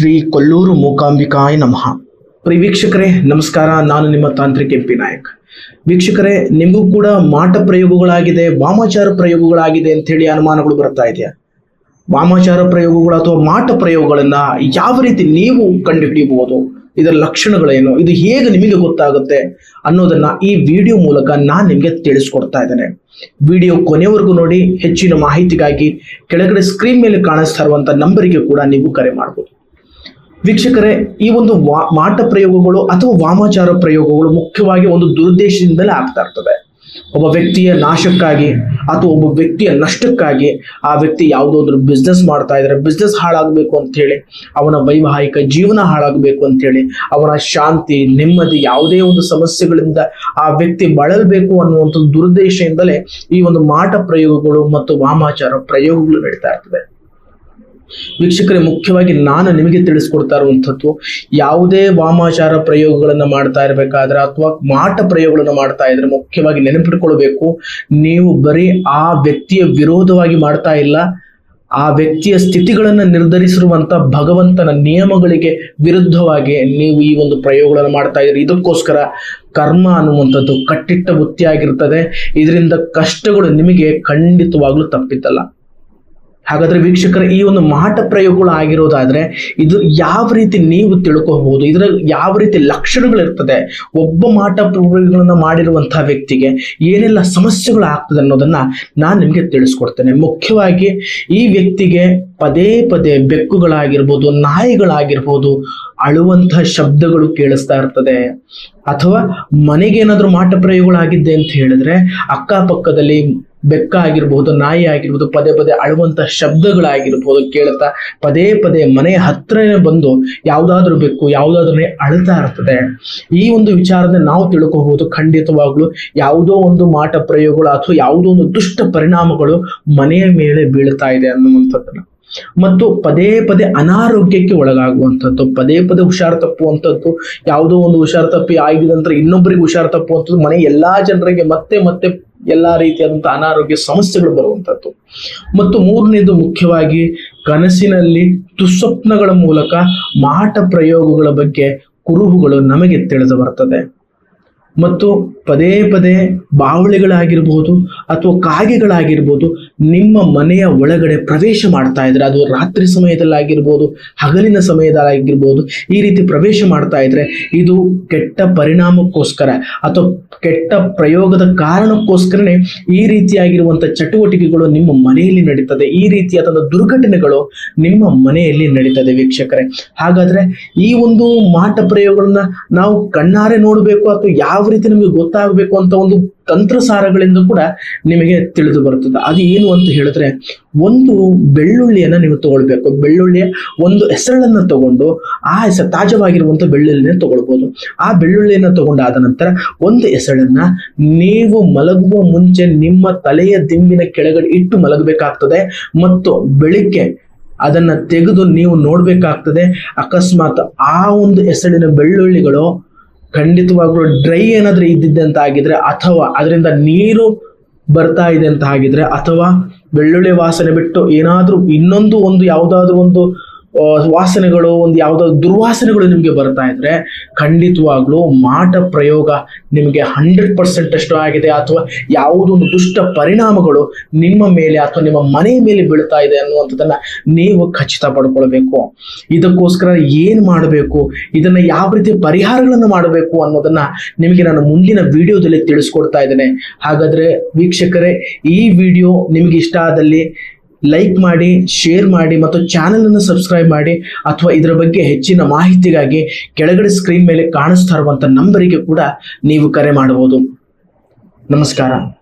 ಶ್ರೀ ಕೊಲ್ಲೂರು ಮೂಕಾಂಬಿಕಾಯ ನಮಃ. ಪ್ರಿಯ ವೀಕ್ಷಕರೇ, ನಮಸ್ಕಾರ. ನಾನು ನಿಮ್ಮ ತಾಂತ್ರಿಕ ಎಂ ಪಿ ನಾಯಕ್. ವೀಕ್ಷಕರೇ, ನಿಮಗೂ ಕೂಡ ಮಾಟ ಪ್ರಯೋಗಗಳಾಗಿದೆ, ವಾಮಾಚಾರ ಪ್ರಯೋಗಗಳಾಗಿದೆ ಅಂತ ಹೇಳಿ ಅನುಮಾನಗಳು ಬರ್ತಾ ಇದೆಯಾ? ವಾಮಾಚಾರ ಪ್ರಯೋಗಗಳು ಅಥವಾ ಮಾಟ ಪ್ರಯೋಗಗಳನ್ನ ಯಾವ ರೀತಿ ನೀವು ಕಂಡುಹಿಡಿಯಬಹುದು? ಇದರ ಲಕ್ಷಣಗಳೇನು? ಇದು ಹೇಗೆ ನಿಮಗೆ ಗೊತ್ತಾಗುತ್ತೆ ಅನ್ನೋದನ್ನ ಈ ವಿಡಿಯೋ ಮೂಲಕ ನಾನು ನಿಮಗೆ ತಿಳಿಸ್ಕೊಡ್ತಾ ಇದ್ದೇನೆ. ವಿಡಿಯೋ ಕೊನೆವರೆಗೂ ನೋಡಿ, ಹೆಚ್ಚಿನ ಮಾಹಿತಿಗಾಗಿ ಕೆಳಗಡೆ ಸ್ಕ್ರೀನ್ ಮೇಲೆ ಕಾಣಿಸ್ತಾ ಇರುವಂತ ನಂಬರಿಗೆ ಕೂಡ ನೀವು ಕರೆ ಮಾಡಬಹುದು ವೀಕ್ಷಕರೇ, ಈ ಒಂದು ವಾ, ಮಾಟ ಪ್ರಯೋಗಗಳು ಅಥವಾ ವಾಮಾಚಾರ ಪ್ರಯೋಗಗಳು ಮುಖ್ಯವಾಗಿ ಒಂದು ದುರುದ್ದೇಶದಿಂದಲೇ ಆಗ್ತಾ ಇರ್ತದೆ ಒಬ್ಬ ವ್ಯಕ್ತಿಯ ನಾಶಕ್ಕಾಗಿ ಅಥವಾ ಒಬ್ಬ ವ್ಯಕ್ತಿಯ ನಷ್ಟಕ್ಕಾಗಿ ಆ ವ್ಯಕ್ತಿ ಯಾವುದೋ ಬಿಸ್ನೆಸ್ ಮಾಡ್ತಾ ಇದ್ದಾರೆ ಬಿಸ್ನೆಸ್ ಹಾಳಾಗಬೇಕು ಅಂತ ಹೇಳಿ ಅವನ ವೈವಾಹಿಕ ಜೀವನ ಹಾಳಾಗಬೇಕು ಅಂತ ಹೇಳಿ ಅವನ ಶಾಂತಿ, ನೆಮ್ಮದಿ, ಯಾವುದೇ ಒಂದು ಸಮಸ್ಯೆಗಳಿಂದ ಆ ವ್ಯಕ್ತಿ ಬಳಲ್ಬೇಕು ಅನ್ನುವಂಥ ದುರುದ್ದೇಶದಿಂದಲೇ ಈ ಒಂದು ಮಾಟ ಪ್ರಯೋಗಗಳು ಮತ್ತು ವಾಮಾಚಾರ ಪ್ರಯೋಗಗಳು ನಡೀತಾ ಇರ್ತದೆ ವೀಕ್ಷಕರೇ, ಮುಖ್ಯವಾಗಿ ನಾನು ನಿಮಗೆ ತಿಳಿಸ್ಕೊಡ್ತಾ ಇರುವಂಥದ್ದು, ಯಾವುದೇ ವಾಮಾಚಾರ ಪ್ರಯೋಗಗಳನ್ನ ಮಾಡ್ತಾ ಇರಬೇಕಾದ್ರೆ ಅಥವಾ ಮಾಟ ಪ್ರಯೋಗಗಳನ್ನು ಮಾಡ್ತಾ ಇದ್ರೆ ಮುಖ್ಯವಾಗಿ ನೆನಪಿಟ್ಕೊಳ್ಬೇಕು, ನೀವು ಬರೀ ಆ ವ್ಯಕ್ತಿಯ ವಿರೋಧವಾಗಿ ಮಾಡ್ತಾ ಇಲ್ಲ, ಆ ವ್ಯಕ್ತಿಯ ಸ್ಥಿತಿಗಳನ್ನು ನಿರ್ಧರಿಸಿರುವಂತ ಭಗವಂತನ ನಿಯಮಗಳಿಗೆ ವಿರುದ್ಧವಾಗಿ ನೀವು ಈ ಒಂದು ಪ್ರಯೋಗಗಳನ್ನು ಮಾಡ್ತಾ ಇದ್ದೀರಿ ಇದಕ್ಕೋಸ್ಕರ ಕರ್ಮ ಅನ್ನುವಂಥದ್ದು ಕಟ್ಟಿಟ್ಟ ಬುತ್ತಿಯಾಗಿರ್ತದೆ ಇದರಿಂದ ಕಷ್ಟಗಳು ನಿಮಗೆ ಖಂಡಿತವಾಗ್ಲೂ ತಪ್ಪಿತ್ತಲ್ಲ ಹಾಗಾದ್ರೆ ವೀಕ್ಷಕರ, ಈ ಒಂದು ಮಾಟ ಪ್ರಯೋಗಗಳು ಆಗಿರೋದಾದ್ರೆ ಇದು ಯಾವ ರೀತಿ ನೀವು ತಿಳ್ಕೋಬಹುದು, ಇದರ ಯಾವ ರೀತಿ ಲಕ್ಷಣಗಳಿರ್ತದೆ, ಒಬ್ಬ ಮಾಟ ಪ್ರಯೋಗಗಳನ್ನ ಮಾಡಿರುವಂತಹ ವ್ಯಕ್ತಿಗೆ ಏನೆಲ್ಲ ಸಮಸ್ಯೆಗಳು ಆಗ್ತದೆ ಅನ್ನೋದನ್ನ ನಾನು ನಿಮಗೆ ತಿಳಿಸ್ಕೊಡ್ತೇನೆ. ಮುಖ್ಯವಾಗಿ ಈ ವ್ಯಕ್ತಿಗೆ ಪದೇ ಪದೇ ಬೆಕ್ಕುಗಳಾಗಿರ್ಬೋದು, ನಾಯಿಗಳಾಗಿರ್ಬೋದು ಅಳುವಂತಹ ಶಬ್ದಗಳು ಕೇಳಿಸ್ತಾ ಇರ್ತದೆ. ಅಥವಾ ಮನೆಗೇನಾದ್ರೂ ಮಾಟ ಪ್ರಯೋಗಗಳಾಗಿದ್ದೆ ಅಂತ ಹೇಳಿದ್ರೆ, ಅಕ್ಕಪಕ್ಕದಲ್ಲಿ ಬೆಕ್ಕ ಆಗಿರ್ಬಹುದು ನಾಯಿ ಆಗಿರ್ಬೋದು, ಪದೇ ಪದೇ ಅಳುವಂತ ಶಬ್ದಗಳಾಗಿರ್ಬೋದು ಕೇಳ್ತಾ ಪದೇ ಪದೇ ಮನೆಯ ಹತ್ರನೇ ಬಂದು ಯಾವ್ದಾದ್ರು ಬೆಕ್ಕು ಯಾವುದಾದ್ರೂ ಅಳ್ತಾ ಇರ್ತದೆ. ಈ ಒಂದು ವಿಚಾರದ ನಾವು ತಿಳ್ಕೋಬಹುದು. ಖಂಡಿತವಾಗ್ಲು ಯಾವುದೋ ಒಂದು ಮಾಟ ಪ್ರಯೋಗಗಳು ಅಥವಾ ಯಾವುದೋ ಒಂದು ದುಷ್ಟ ಪರಿಣಾಮಗಳು ಮನೆಯ ಮೇಲೆ ಬೀಳ್ತಾ ಇದೆ ಅನ್ನುವಂಥದ್ದನ್ನ. ಮತ್ತು ಪದೇ ಪದೇ ಅನಾರೋಗ್ಯಕ್ಕೆ ಒಳಗಾಗುವಂಥದ್ದು, ಪದೇ ಪದೇ ಹುಷಾರು ತಪ್ಪುವಂಥದ್ದು, ಯಾವುದೋ ಒಂದು ಹುಷಾರು ತಪ್ಪಿ ಆಗಿದ ನಂತರ ಇನ್ನೊಬ್ಬರಿಗೆ ಹುಷಾರು ತಪ್ಪುವಂಥದ್ದು ಮನೆ ಎಲ್ಲಾ ಜನರಿಗೆ ಮತ್ತೆ ಮತ್ತೆ ಎಲ್ಲಾ ರೀತಿಯಾದಂತಹ ಅನಾರೋಗ್ಯ ಸಮಸ್ಯೆಗಳು ಬರುವಂತದ್ದು. ಮತ್ತು ಮೂರನೇದು ಮುಖ್ಯವಾಗಿ ಕನಸಿನಲ್ಲಿ ದುಸ್ವಪ್ನಗಳ ಮೂಲಕ ಮಾಟ ಪ್ರಯೋಗಗಳ ಬಗ್ಗೆ ಕುರುಹುಗಳು ನಮಗೆ ತಿಳಿದು ಬರ್ತದೆ. ಮತ್ತು ಪದೇ ಪದೇ ಬಾವಳಿಗಳಾಗಿರ್ಬೋದು ಅಥವಾ ಕಾಗೆಗಳಾಗಿರ್ಬೋದು ನಿಮ್ಮ ಮನೆಯ ಒಳಗಡೆ ಪ್ರವೇಶ ಮಾಡ್ತಾ ಇದ್ರೆ, ಅದು ರಾತ್ರಿ ಸಮಯದಲ್ಲಾಗಿರ್ಬೋದು, ಹಗಲಿನ ಸಮಯದಲ್ಲಾಗಿರ್ಬೋದು, ಈ ರೀತಿ ಪ್ರವೇಶ ಮಾಡ್ತಾ ಇದ್ರೆ ಇದು ಕೆಟ್ಟ ಪರಿಣಾಮಕ್ಕೋಸ್ಕರ ಅಥವಾ ಕೆಟ್ಟ ಪ್ರಯೋಗದ ಕಾರಣಕ್ಕೋಸ್ಕರನೇ ಈ ರೀತಿಯಾಗಿರುವಂಥ ಚಟುವಟಿಕೆಗಳು ನಿಮ್ಮ ಮನೆಯಲ್ಲಿ ನಡೀತದೆ. ಈ ರೀತಿಯಾದಂಥ ದುರ್ಘಟನೆಗಳು ನಿಮ್ಮ ಮನೆಯಲ್ಲಿ ನಡೀತದೆ ವೀಕ್ಷಕರೇ. ಹಾಗಾದ್ರೆ ಈ ಒಂದು ಮಾಟ ಪ್ರಯೋಗಗಳನ್ನ ನಾವು ಕಣ್ಣಾರೆ ನೋಡಬೇಕು ಅಥವಾ ಯಾವ ರೀತಿ ನಿಮಗೆ ಗೊತ್ತಾಗಬೇಕು ಅಂತ ಒಂದು ತಂತ್ರಸಾರಗಳಿಂದ ಕೂಡ ನಿಮಗೆ ತಿಳಿದು ಬರುತ್ತದೆ. ಅದು ಏನು ಅಂತ ಹೇಳಿದ್ರೆ ಒಂದು ಬೆಳ್ಳುಳ್ಳಿಯನ್ನ ನೀವು ತಗೊಳ್ಬೇಕು. ಬೆಳ್ಳುಳ್ಳಿಯ ಒಂದು ಹೆಸರನ್ನ ತಗೊಂಡು ಆ ಹೆಸರು ತಾಜವಾಗಿರುವಂಥ ಬೆಳ್ಳುಳ್ಳಿನ ತಗೊಳ್ಬೋದು. ಆ ಬೆಳ್ಳುಳ್ಳಿಯನ್ನ ತಗೊಂಡಾದ ನಂತರ ಒಂದು ಹೆಸಳನ್ನ ನೀವು ಮಲಗುವ ಮುಂಚೆ ನಿಮ್ಮ ತಲೆಯ ದಿಂಬಿನ ಕೆಳಗಡೆ ಇಟ್ಟು ಮಲಗಬೇಕಾಗ್ತದೆ ಮತ್ತು ಬೆಳಿಗ್ಗೆ ಅದನ್ನ ತೆಗೆದು ನೀವು ನೋಡಬೇಕಾಗ್ತದೆ. ಅಕಸ್ಮಾತ್ ಆ ಒಂದು ಹೆಸರಿನ ಬೆಳ್ಳುಳ್ಳಿಗಳು ಖಂಡಿತವಾಗ್ಲೂ ಡ್ರೈ ಏನಾದರೂ ಇದ್ದಿದ್ದೆ ಅಂತ ಆಗಿದ್ರೆ ಅಥವಾ ಅದರಿಂದ ನೀರು ಬರ್ತಾ ಇದೆ ಅಂತ ಆಗಿದ್ರೆ ಅಥವಾ ಬೆಳ್ಳುಳ್ಳಿ ವಾಸನೆ ಬಿಟ್ಟು ಏನಾದರೂ ಇನ್ನೊಂದು ಒಂದು, ಯಾವುದಾದ್ರೂ ಒಂದು ವಾಸನೆಗಳು, ಒಂದು ಯಾವುದೋ ದುರ್ವಾಸನೆಗಳು ನಿಮಗೆ ಬರ್ತಾ ಇದ್ರೆ ಖಂಡಿತವಾಗ್ಲೂ ಮಾಟ ಪ್ರಯೋಗ ನಿಮಗೆ ಹಂಡ್ರೆಡ್ ಪರ್ಸೆಂಟ್ ಅಷ್ಟು ಆಗಿದೆ. ಅಥವಾ ಯಾವುದೋ ಒಂದು ದುಷ್ಟ ಪರಿಣಾಮಗಳು ನಿಮ್ಮ ಮೇಲೆ ಅಥವಾ ನಿಮ್ಮ ಮನೆಯ ಮೇಲೆ ಬೀಳ್ತಾ ಇದೆ ಅನ್ನುವಂಥದ್ದನ್ನ ನೀವು ಖಚಿತ ಪಡ್ಕೊಳ್ಬೇಕು. ಇದಕ್ಕೋಸ್ಕರ ಏನು ಮಾಡಬೇಕು? ಇದನ್ನ ಯಾವ ರೀತಿ ಪರಿಹಾರಗಳನ್ನು ಮಾಡಬೇಕು ಅನ್ನೋದನ್ನ ನಿಮಗೆ ನಾನು ಮುಂದಿನ ವಿಡಿಯೋದಲ್ಲಿ ತಿಳಿಸ್ಕೊಡ್ತಾ ಇದ್ದೇನೆ. ಹಾಗಾದ್ರೆ ವೀಕ್ಷಕರೇ, ಈ ವಿಡಿಯೋ ನಿಮಗೆ ಇಷ್ಟ ಆದಲ್ಲಿ ಲೈಕ್ ಮಾಡಿ ಶೇರ್ ಮಾಡಿ ಮತ್ತು ಚಾನೆಲ್ ಅನ್ನು ಸಬ್ಸ್ಕ್ರೈಬ್ ಮಾಡಿ ಅಥವಾ ಇದರ ಬಗ್ಗೆ ಹೆಚ್ಚಿನ ಮಾಹಿತಿಗಾಗಿ ಕೆಳಗಡೆ ಸ್ಕ್ರೀನ್ ಮೇಲೆ ಕಾಣಿಸ್ತಾ ಇರುವಂತ ನಂಬರಿಗೆ ಕೂಡ ನೀವು ಕರೆ ಮಾಡಬಹುದು. ನಮಸ್ಕಾರ.